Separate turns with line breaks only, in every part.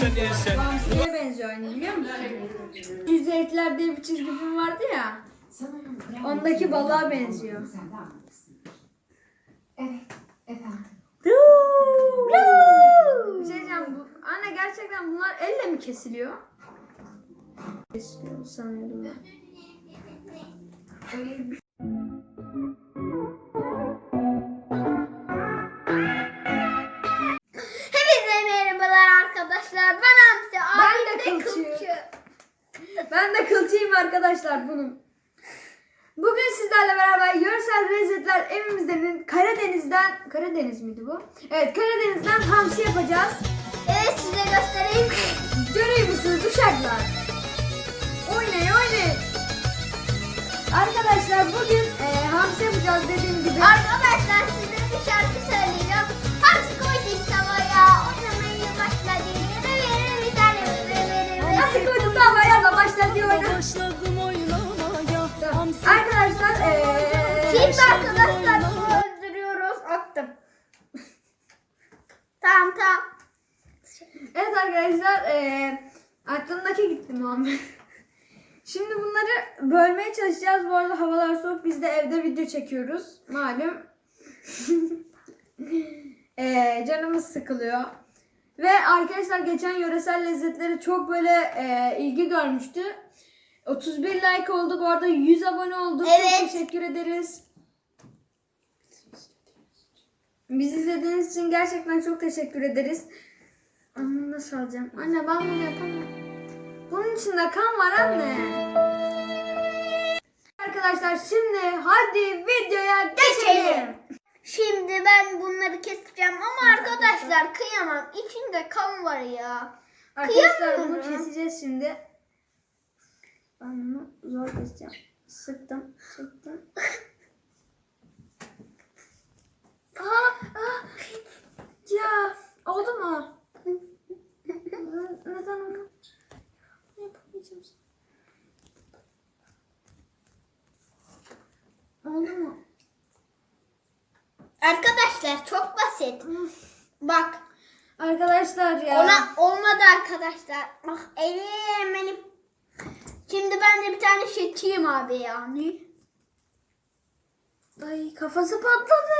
Hamsi'ye benziyor aynı biliyor musun? Yüzeyetler diye bir çizgi film vardı ya. Ondaki balığa benziyor.
Evet, efendim.
Bir şey diyeceğim. Bu, anne gerçekten bunlar elle mi kesiliyor? Kesiliyor sanıyordum ben.
Öyle bir
arkadaşlar
bunun. Bugün sizlerle beraber yöresel lezzetler evimizden Karadeniz'den Karadeniz miydi bu? Evet Karadeniz'den hamsi yapacağız.
Evet size göstereyim.
Görüyor musunuz uşaklar? Oynayın oynayın. Arkadaşlar bugün e, hamsi yapacağız dediğim gibi.
Arkadaşlar size bir şarkı söyleyeceğim. Hamsi koyduk tavaya. Oynamaya başladı. Verir bir tane verir.
Hamsi koydum davaya da başladı oyna.
Başladım
Şimdi arkadaşlar bunu öldürüyoruz. Attım. tamam tamam.
Evet arkadaşlar e, aklımdaki gitti Muhammed. Şimdi bunları bölmeye çalışacağız. Bu arada havalar soğuk. Biz de evde video çekiyoruz. Malum. e, canımız sıkılıyor. Ve arkadaşlar geçen yöresel lezzetleri çok böyle e, ilgi görmüştü. 31 like oldu. Bu arada 100 abone olduk.
Evet.
Çok teşekkür ederiz. Bizi izlediğiniz için gerçekten çok teşekkür ederiz. Anne nasıl alacağım? Anne ben bunu yapamam. Bunun içinde kan var anne. Arkadaşlar şimdi hadi videoya geçelim.
Şimdi ben bunları keseceğim ama arkadaşlar kıyamam. İçinde kan var ya.
Arkadaşlar bunu
Kıyamıyorum.
keseceğiz şimdi. Ben bunu zor keseceğim. Sıktım, sıktım. Aa, aa. Ya oldu mu? Ne- Neden onu? Yapamayacağım. Oldu mu?
Arkadaşlar çok basit. Bak
Arkadaşlar ya.
ona olmadı arkadaşlar. Ah elim benim. Şimdi ben de bir tane seçeyim abi yani.
Ay kafası patladı.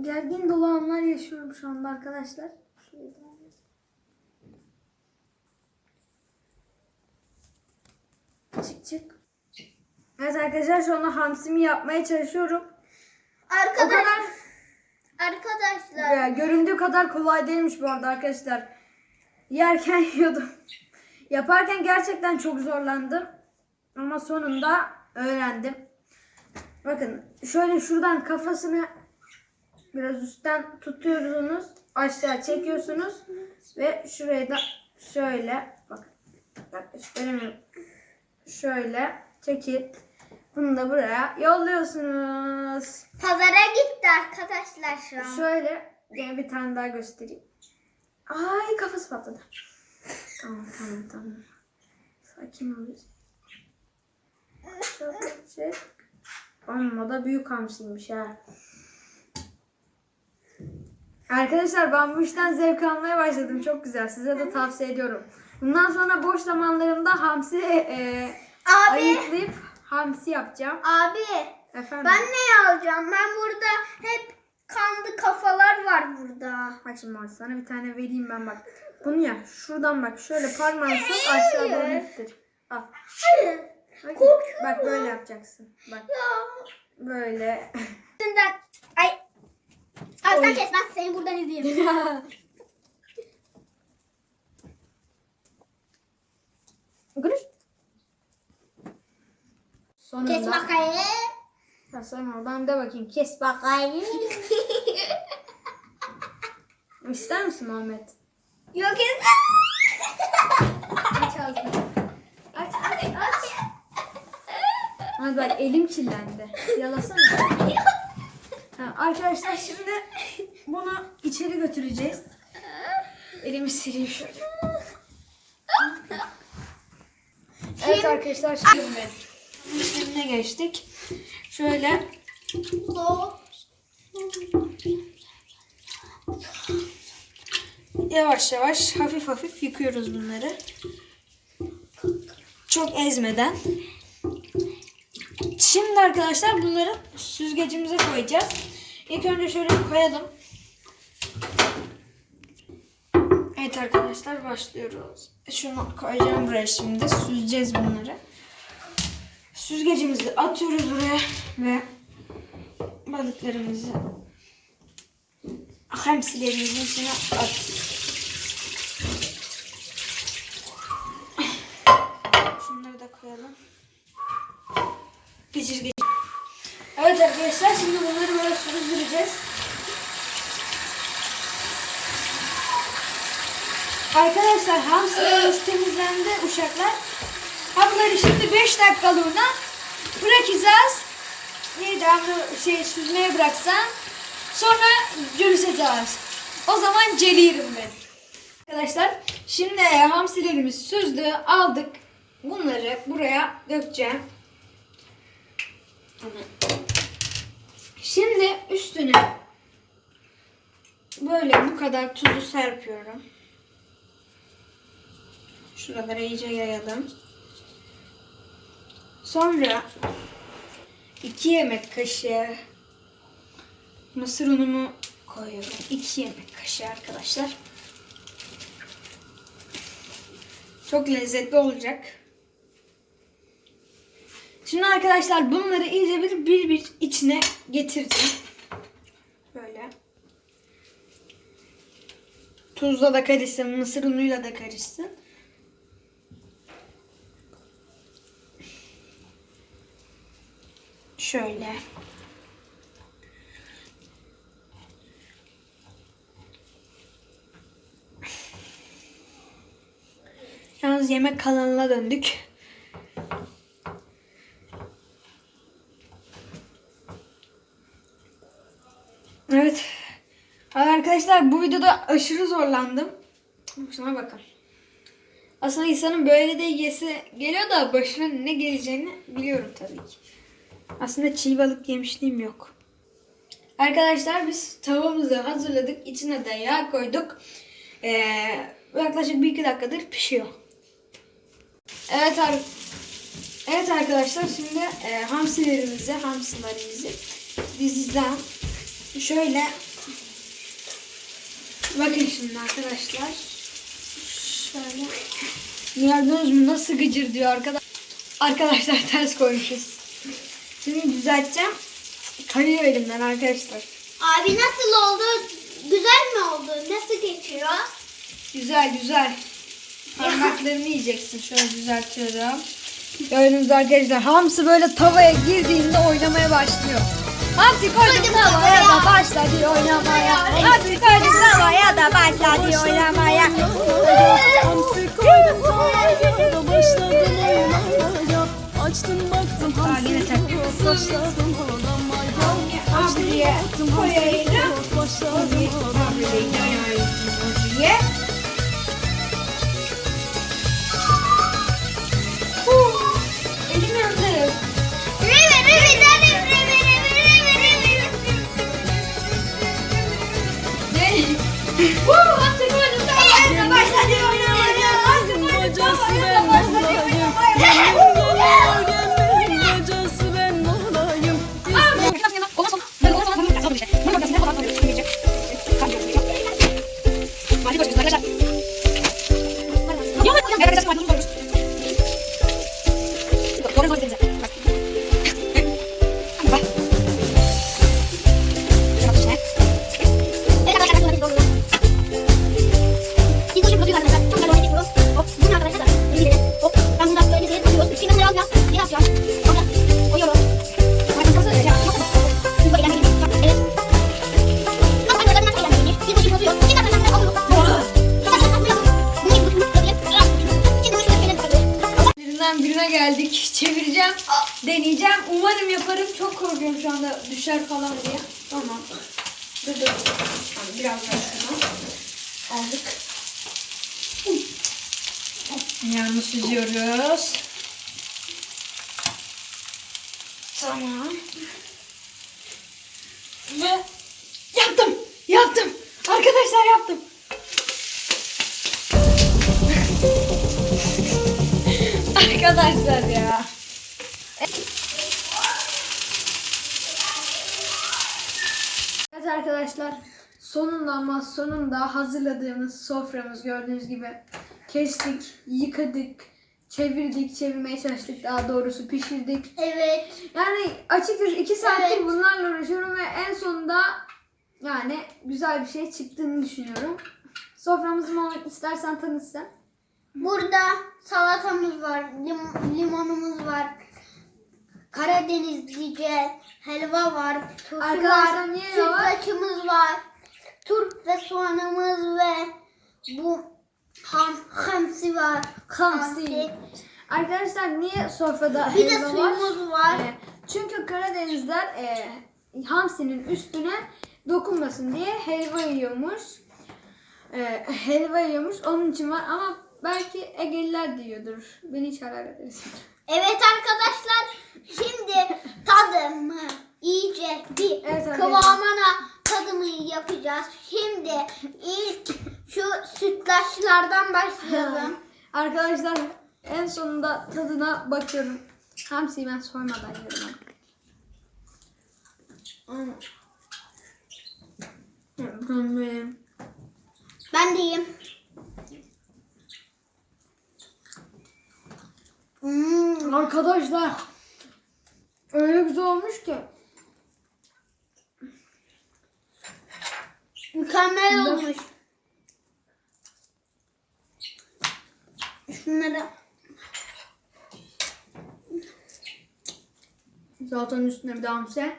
Gergin dolu anlar yaşıyorum şu anda arkadaşlar. Çık çık. Evet arkadaşlar şu anda hamsimi yapmaya çalışıyorum. O
Arkadaş,
kadar
arkadaşlar
ya, göründüğü kadar kolay değilmiş bu arada arkadaşlar. Yerken yiyordum. Yaparken gerçekten çok zorlandım. Ama sonunda öğrendim. Bakın şöyle şuradan kafasını biraz üstten tutuyorsunuz. Aşağı çekiyorsunuz. Ve şurayı da şöyle bak. Bak gösteremiyorum. Şöyle çekip bunu da buraya yolluyorsunuz.
pazara gitti arkadaşlar şu an.
Şöyle gene bir tane daha göstereyim. Ay kafası patladı. Tamam tamam tamam. Sakin ol. Çok çek. Amma da büyük hamsiymiş ha. Arkadaşlar ben bu işten zevk almaya başladım. Çok güzel. Size de tavsiye ediyorum. Bundan sonra boş zamanlarımda hamsi e,
Abi,
ayıklayıp hamsi yapacağım.
abi
Efendim.
ben ne alacağım? Ben burada hep kanlı kafalar var burada.
Bak şimdi sana bir tane vereyim ben bak. Bunu ya şuradan bak şöyle parmağını sok aşağı doğru ittir. Al.
Hayır.
Bak,
Korkuyorum.
bak böyle yapacaksın. Bak
Ya.
böyle.
Üstünden. Ay. Abi sen kes ben seni buradan izleyeyim.
Gülüş. Sonunda.
kes bakayım.
Ha, sonra oradan de bakayım. Kes bakayım. İster misin Muhammed?
Yok kes.
Aç ağzını. Aç aç aç. Hadi bak elim kirlendi. Yalasana. Arkadaşlar şimdi bunu içeri götüreceğiz. Elimi sileyim şöyle. Evet arkadaşlar şimdi işlemine geçtik. Şöyle yavaş yavaş hafif hafif yıkıyoruz bunları. Çok ezmeden. Şimdi arkadaşlar bunları süzgecimize koyacağız. İlk önce şöyle koyalım. Evet arkadaşlar başlıyoruz. Şunu koyacağım buraya şimdi. Süzeceğiz bunları. Süzgecimizi atıyoruz buraya ve balıklarımızı hamsilerimizin içine at. Şunları da koyalım. Geçir. Evet arkadaşlar şimdi bunları böyle süzdüreceğiz. Arkadaşlar hamsilerimiz temizlendi uşaklar. Ha bunları şimdi 5 dakikalığına bırakacağız. Neydi hamle şey süzmeye bıraksan sonra cürüseceğiz. O zaman celirim ben. Arkadaşlar şimdi hamsilerimiz süzdü aldık. Bunları buraya dökeceğim. Şimdi üstüne böyle bu kadar tuzu serpiyorum. Şuralara iyice yayalım. Sonra 2 yemek kaşığı mısır unumu koyuyorum. 2 yemek kaşığı arkadaşlar. Çok lezzetli olacak. Şimdi arkadaşlar bunları iyice bir bir, bir içine getireceğim. Böyle. Tuzla da karışsın, mısır unuyla da karışsın. Şöyle. Yalnız yemek kanalına döndük. Evet. Arkadaşlar bu videoda aşırı zorlandım. Şuna bakın. Aslında insanın böyle de yesi geliyor da başına ne geleceğini biliyorum tabii ki. Aslında çiğ balık yemişliğim yok. Arkadaşlar biz tavamızı hazırladık. İçine de yağ koyduk. Ee, yaklaşık bir iki dakikadır pişiyor. Evet Evet arkadaşlar şimdi e, hamsilerimizi, hamsilerimizi diziden şöyle bakın şimdi arkadaşlar şöyle gördünüz mü nasıl gıcır diyor arkadaş arkadaşlar ters koymuşuz. Şimdi düzelteceğim. Kayıyor elimden arkadaşlar.
Abi nasıl oldu? Güzel mi oldu? Nasıl geçiyor?
Güzel güzel. Parmaklarını yiyeceksin. Şöyle düzeltiyorum. Gördüğünüz arkadaşlar hamsi böyle tavaya girdiğinde oynamaya başlıyor. Hamsi koydum tavaya da başladı oynamaya. Hamsi koydum tavaya da başladı oynamaya.
Hamsi koydum tavaya da başladım oynamaya. Açtım baktım hamsi başladım oynamaya. Açtım baktım hamsi başladım oynamaya
Yo voy a Deneyeceğim. Umarım yaparım. Çok korkuyorum şu anda düşer falan diye. Tamam. Dur dur. Biraz daha şuradan aldık. Yağını süzüyoruz. Tamam. Ve yaptım. Yaptım. Arkadaşlar yaptım. Arkadaşlar ya. Arkadaşlar sonunda ama sonunda hazırladığımız soframız gördüğünüz gibi kestik, yıkadık, çevirdik, çevirmeye çalıştık daha doğrusu pişirdik.
Evet.
Yani açıkçası iki saattir
Evet.
bunlarla uğraşıyorum ve en sonunda yani güzel bir şey çıktığını düşünüyorum. Soframızı Muhammed istersen tanıtsan.
Burada salatamız var, lim- limonumuz var. Karadenizlice helva var, turşu
Arkadaşlar
var,
niye
sütlaçımız var. Turp ve soğanımız ve bu ham, hamsi var.
Hamsi. Arkadaşlar niye sofrada
Bir de
helva var?
suyumuz var.
Ee, çünkü Karadenizler e, hamsinin üstüne dokunmasın diye helva yiyormuş. E, helva yiyormuş onun için var ama belki Egeliler de yiyordur. Beni hiç alakadar etmez.
Evet arkadaşlar şimdi tadımı iyice bir
Evet
kıvamına tadımı yapacağız. Şimdi ilk şu sütlaçlardan başlayalım.
Arkadaşlar en sonunda tadına bakıyorum. Hamsiyi ben soymadan yiyorum.
Ben de yiyeyim. Hmm,
Arkadaşlar öyle güzel olmuş ki.
mükemmel olmuş. Şunları
Salatanın üstüne bir de hamsi.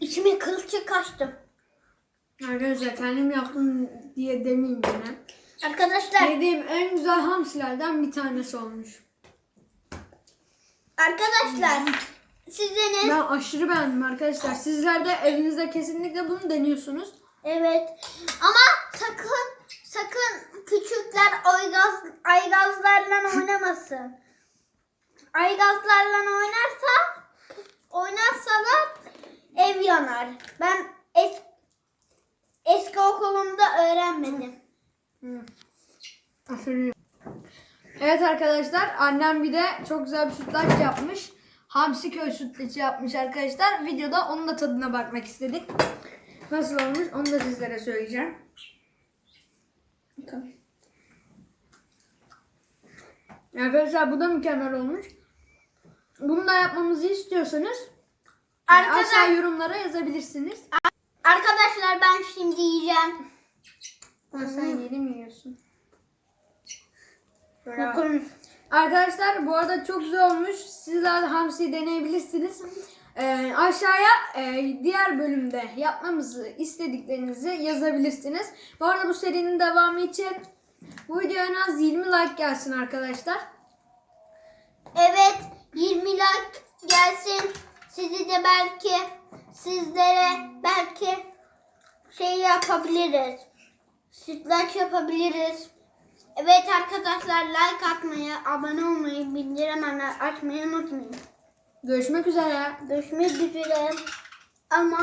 içime kılçık kaçtı.
Arkadaşlar kendim yaptım diye demeyeyim yine.
Arkadaşlar,
Yediğim en güzel hamsilerden bir tanesi olmuş.
arkadaşlar sizin
Ben aşırı beğendim arkadaşlar. Sizler de evinizde kesinlikle bunu deniyorsunuz.
Evet. Ama sakın sakın küçükler aygaz aygazlarla oynamasın. Aygazlarla oynarsa oynarsalar ev yanar. Ben
Evet arkadaşlar annem bir de çok güzel bir sütlaç yapmış. Hamsi köy sütlacı yapmış arkadaşlar. Videoda onun da tadına bakmak istedik. Nasıl olmuş onu da sizlere söyleyeceğim. Bakalım. Arkadaşlar bu da mükemmel olmuş. Bunu da yapmamızı istiyorsanız
Arkadaşlar,
aşağı yorumlara yazabilirsiniz.
arkadaşlar ben şimdi yiyeceğim.
Ha, sen yeni mi yiyorsun? Arkadaşlar bu arada çok güzel olmuş. Sizler de hamsi deneyebilirsiniz. Ee, aşağıya e, diğer bölümde yapmamızı istediklerinizi yazabilirsiniz. Bu arada bu serinin devamı için bu videoya en az 20 like gelsin arkadaşlar.
Evet 20 like gelsin. Sizi de belki sizlere belki şey yapabiliriz. Sütlaç yapabiliriz. Evet arkadaşlar like atmayı, abone olmayı, bildirim açmayı unutmayın.
Görüşmek üzere.
Görüşmek üzere. Ama